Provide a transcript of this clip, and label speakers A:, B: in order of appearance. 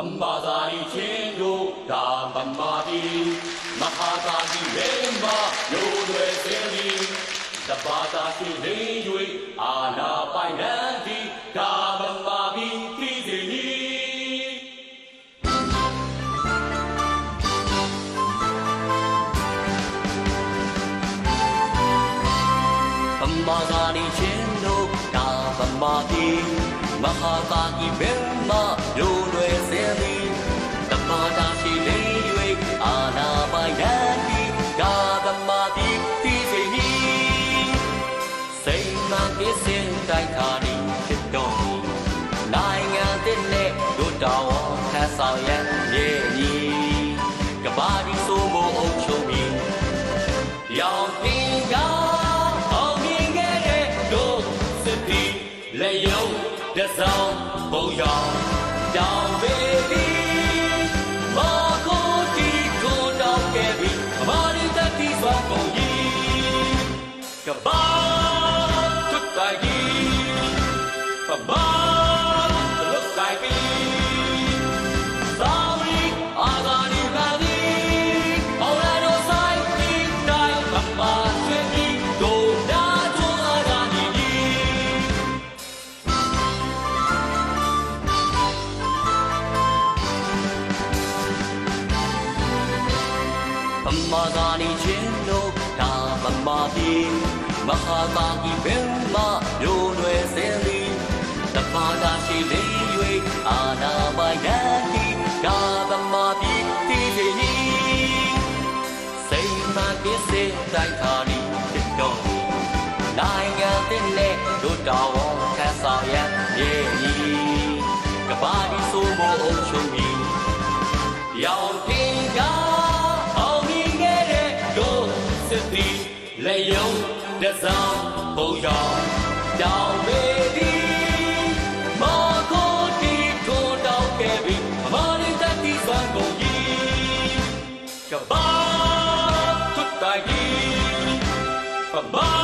A: ပမ္မာသာရီချင်းတို့ဒါပမ္မာတိမဟာသာတိရေမယိုလွယ်စင်းဒီတပါတာရှိနေ၍အာနာပိုင်နန်ဒီဒါပမ္မာဘီတိစီနီ
B: ပမာသာနေချင်းတို့ဒါပမာတိ မဟာတာဤဘယ်မှာယိုလွယ်စင်သည်တမာတာရှိနေ၍အာနာပိုင်ရန်ဒီဒါပမာတိတိစေနီစိတ်မှန်ကိစင်တိုက်ခါဒီဖြစ်တော်မူနိုင်ငံတစ်နဲ့တို့တော်ထဆဆောင်ရန်ရဲ့ တစောင်းဘုံရောင်တောင်ပေပြီမာကိုတီကိုတောင်းခဲ့ပြီအမာရီတတိစွာကုန်ကြီးကဘာထွတ်တိုင် ပမာသာနေချင်းတို့ဒါပမာတိမဟာတာဤဘယ်မှာယိုလွယ်စင်သည်တပါတာရှိလေ၍အာနာမယတိဒါပမာတိတိတိနီစိတ်မှကိစေတိုက်ခါနီဖြစ်တော်မူနိုင်ငံတဲ့နဲ့တို့တော် မျက်စောင်းဘုံရောင်ကြောင်ပေဒီမောကိုတီကိုတောက်ခဲ့ပြီအမရင်တတိစွမ်းကုန်ပြီကဘာတွတ်တိုင်းပမာ